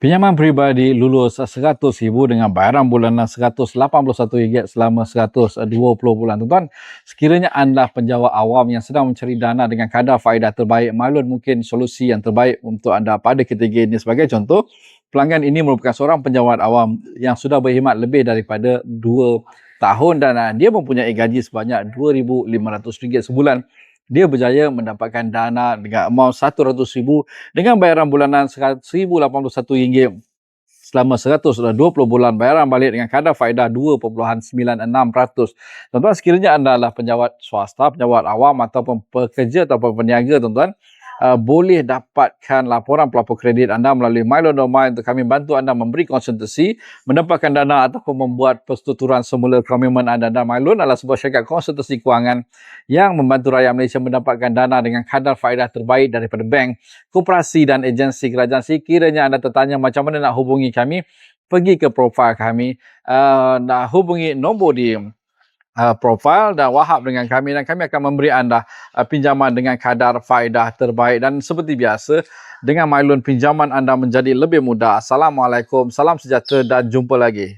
Pinjaman peribadi lulus RM100,000 dengan bayaran bulanan RM181 selama 120 bulan. Tuan-tuan, sekiranya anda penjawat awam yang sedang mencari dana dengan kadar faedah terbaik, Malun mungkin solusi yang terbaik untuk anda pada ketiga ini. Sebagai contoh, pelanggan ini merupakan seorang penjawat awam yang sudah berkhidmat lebih daripada 2 tahun dan dia mempunyai gaji sebanyak RM2,500 sebulan dia berjaya mendapatkan dana dengan amount RM100,000 dengan bayaran bulanan RM1,081 selama 120 bulan bayaran balik dengan kadar faedah 2.96%. Tuan-tuan, sekiranya anda adalah penjawat swasta, penjawat awam ataupun pekerja ataupun peniaga, tuan-tuan, uh, boleh dapatkan laporan pelapor kredit anda melalui Milo Domain untuk kami bantu anda memberi konsultasi, mendapatkan dana ataupun membuat persetuturan semula komitmen anda. Dan Milo adalah sebuah syarikat konsultasi kewangan yang membantu rakyat Malaysia mendapatkan dana dengan kadar faedah terbaik daripada bank, koperasi dan agensi kerajaan. Sekiranya anda tertanya macam mana nak hubungi kami, pergi ke profil kami, uh, nak hubungi nombor di uh, profil dan wahab dengan kami dan kami akan memberi anda uh, pinjaman dengan kadar faedah terbaik dan seperti biasa dengan Mylon pinjaman anda menjadi lebih mudah. Assalamualaikum, salam sejahtera dan jumpa lagi.